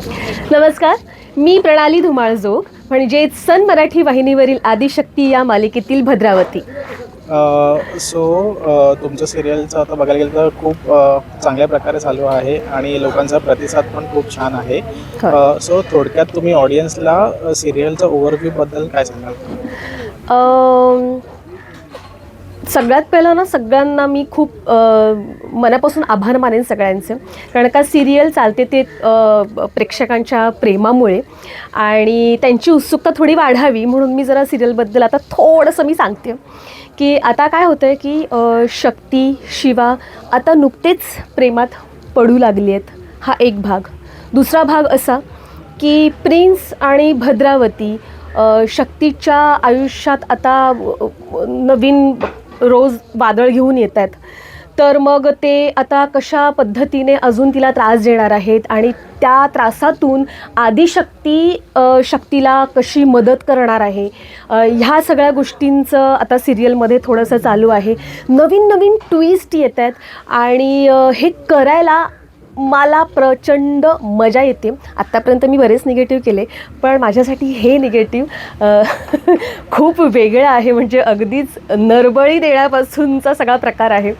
नमस्कार मी प्रणाली धुमाळजोग म्हणजेच सन मराठी वाहिनीवरील आदिशक्ती या मालिकेतील भद्रावती. सो तुमचं सिरियलचं आता बघायला गेलं तर खूप चांगल्या प्रकारे चालू आहे आणि लोकांचा प्रतिसाद पण खूप छान आहे. सो थोडक्यात तुम्ही ऑडियन्सला सिरियलचं ओव्हरव्ह्यूबद्दल काय सांगाल? सगळ्यात पहिलं ना सगळ्यांना मी खूप मनापासून आभार मानेन सगळ्यांचे. कारण का सिरियल चालते ते प्रेक्षकांच्या प्रेमामुळे. आणि त्यांची उत्सुकता थोडी वाढावी म्हणून मी जरा सिरियलबद्दल आता थोडंसं मी सांगते. की आता काय होतं आहे की शक्ती शिवा आता नुकतेच प्रेमात पडू लागली आहेत हा एक भाग. दुसरा भाग असा की प्रिन्स आणि भद्रावती शक्तीच्या आयुष्यात आता नवीन रोज वादळ घेऊन येत आहेत. तर मग ते आता कशा पद्धतीने अजून तिला त्रास देणार आहेत आणि त्या त्रासातून आदिशक्ती शक्तीला कशी मदत करणार आहे? ह्या सगळ्या गोष्टींचं आता सिरियलमध्ये थोडंसं चालू आहे. नवीन नवीन ट्विस्ट येत आहेत आणि हे करायला मला प्रचंड मजा येते. आत्तापर्यंत मी बरेच निगेटिव्ह केले पण माझ्यासाठी हे निगेटिव्ह खूप वेगळं आहे. म्हणजे अगदीच नरबळी देण्यापासूनचा सगळा प्रकार आहे.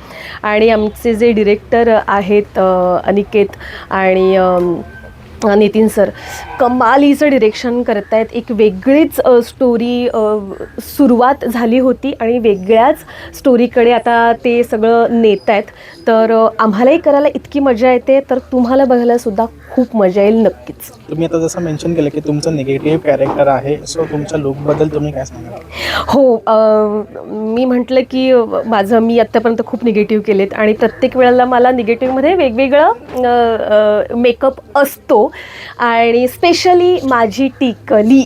आणि आमचे जे डिरेक्टर आहेत अनिकेत आणि नितीन सर कमालीचं डिरेक्शन करत आहेत एक वेगळीच स्टोरी सुरुवात झाली होती आणि वेगळ्याच स्टोरीकडे आता ते सगळं नेत आहेत तर आम्हालाही करायला इतकी मजा येते तर तुम्हाला बघायला सुद्धा खूप मजा येईल नक्कीच. तुम्ही आता जसं मेन्शन केलं की तुमचं निगेटिव्ह कॅरेक्टर आहे सो तुमच्या लुकबद्दल तुम्ही काय सांगाल? हो मी म्हटलं की माझं मी आत्तापर्यंत खूप निगेटिव्ह केलेत आणि प्रत्येक वेळेला मला निगेटिव्हमध्ये वेगवेगळं मेकअप असतो. आणि स्पेशली माझी टिकली.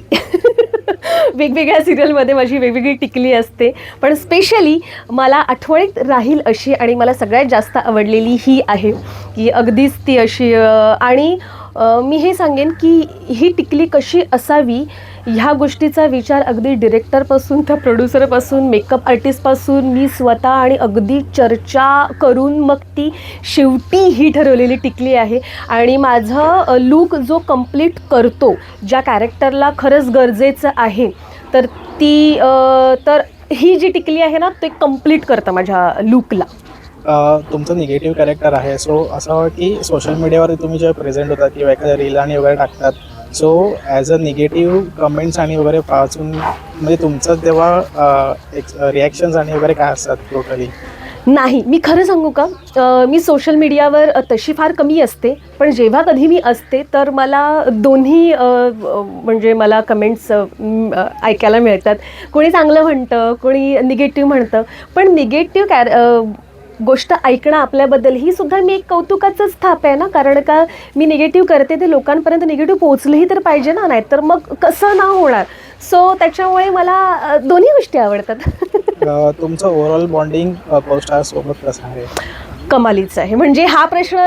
वेगवेगळ्या सिरियलमध्ये माझी वेगवेगळी टिकली असते. पण स्पेशली मला आठवणीत राहील अशी आणि मला सगळ्यात जास्त आवडलेली ही आहे की अगदीच ती अशी आणि मी हे सांगेन की ही टिकली कशी असावी ह्या गोष्टीचा विचार अगदी डिरेक्टरपासून त्या प्रोड्युसरपासून मेकअप आर्टिस्टपासून मी स्वतः आणि अगदी चर्चा करून मग ती शेवटी ही ठरवलेली टिकली आहे. आणि माझं लूक जो कंप्लीट करतो ज्या कॅरेक्टरला खरंच गरजेचं आहे तर ती तर ही जी टिकली आहे ना ते कंप्लीट करतं माझ्या लूकला तुमचं निगेटिव्ह कॅरेक्टर आहे. सो असं की सोशल मीडियावर तुम्ही जेव्हा प्रेझेंट होतात किंवा एखाद्या रील आणि वगैरे टाकतात so as a negative comments आणि वगैरे पासून म्हणजे तुमचं तेव्हा रिॲक्शन्स आणि वगैरे काय असतात टोटली नाही मी खरं सांगू का? मी सोशल मीडियावर तशी फार कमी असते पण जेव्हा कधी मी असते तर मला दोन्ही म्हणजे मला कमेंट्स ऐकायला मिळतात. कोणी चांगलं म्हणतं कोणी निगेटिव्ह म्हणतं पण निगेटिव्ह कॅर गोष्ट ऐकणं आपल्याबद्दल ही सुद्धा मी एक कौतुकाचंच थाप आहे ना? कारण का मी निगेटिव्ह करते ते लोकांपर्यंत निगेटिव्ह पोचलंही तर पाहिजे ना? नाही तर मग कसं ना होणार? सो त्याच्यामुळे मला दोन्ही गोष्टी आवडतात. तुमचं ओव्हरऑल बॉन्डिंग सोबत कसं आहे? कमालीचं आहे. म्हणजे हा प्रश्न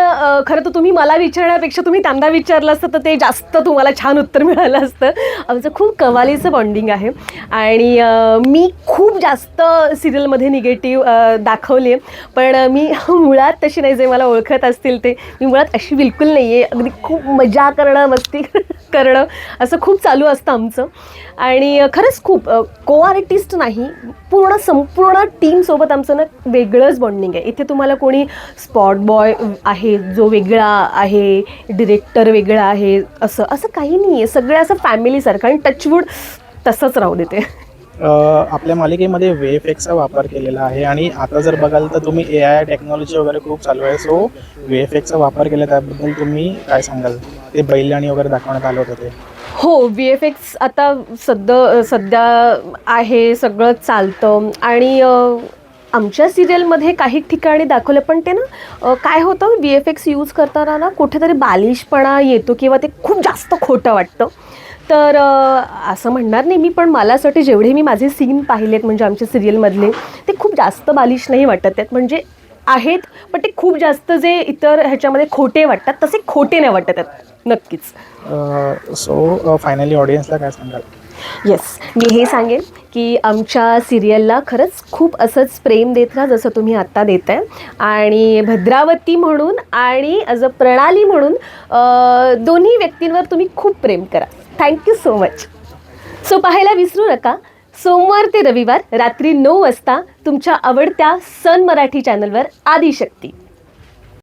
खरं तर तुम्ही मला विचारण्यापेक्षा तुम्ही त्यांना विचारलं असतं तर ते जास्त तुम्हाला छान उत्तर मिळालं असतं. आमचं खूप कमालीचं बॉन्डिंग आहे. आणि मी खूप जास्त सिरियलमध्ये निगेटिव्ह दाखवले पण मी मुळात तशी नाही जे मला ओळखत असतील ते. मी मुळात अशी बिलकुल नाही आहे अगदी खूप मजा करणं मस्ती करणं. करणं असं खूप चालू असतं आमचं. आणि खरंच खूप को आर्टिस्ट नाही पूर्ण संपूर्ण टीमसोबत आमचं ना वेगळंच बॉन्डिंग आहे. इथे तुम्हाला कोणी स्पॉट बॉय आहे जो वेगळा आहे डिरेक्टर वेगळा आहे असं असं काही नाही आहे सगळं असं फॅमिलीसारखं आणि टचवूड तसंच राहू देते. आपल्या मालिकेमध्ये वे एफ एक्सचा वापर केलेला आहे आणि आता जर बघाल तर तुम्ही ए आय टेक्नॉलॉजी वगैरे खूप चालू आहे. सो वे एफ एक्सचा वापर केला त्याबद्दल तुम्ही काय सांगाल? ते बैल आणि वगैरे दाखवण्यात आलं होतं ते. हो व्ही एफ एक्स आता सध्या सध्या आहे सगळं चालतं. आणि आमच्या सिरियलमध्ये काही ठिकाणी दाखवलं पण ते ना काय होतं व्ही एफ एक्स यूज करताना ना कुठेतरी बालिशपणा येतो किंवा ते खूप जास्त खोटं वाटतं. तर असं म्हणणार नाही मी पण मला असं वाटतं जेवढे मी माझे सीन पाहिलेत म्हणजे आमच्या सिरियलमधले ते खूप जास्त बालिश नाही वाटत आहेत. म्हणजे आहेत पण ते खूप जास्त जे इतर ह्याच्यामध्ये खोटे वाटतात तसे खोटे नाही वाटत आहेत नक्कीच. सो फायनली ऑडियन्सला काय सांगाल? येस मी हे सांगेन की आमच्या सिरियलला खरंच खूप असंच प्रेम देत राहा जसं तुम्ही आत्ता देत आहे आणि भद्रावती म्हणून आणि ॲज अ प्रणाली म्हणून दोन्ही व्यक्तींवर तुम्ही खूप प्रेम करा. थँक्यू सो मच सो पाहायला विसरू नका. सोमवार ते रविवार रात्री नऊ वाजता तुमच्या आवडत्या सन मराठी चॅनलवर आदिशक्ती.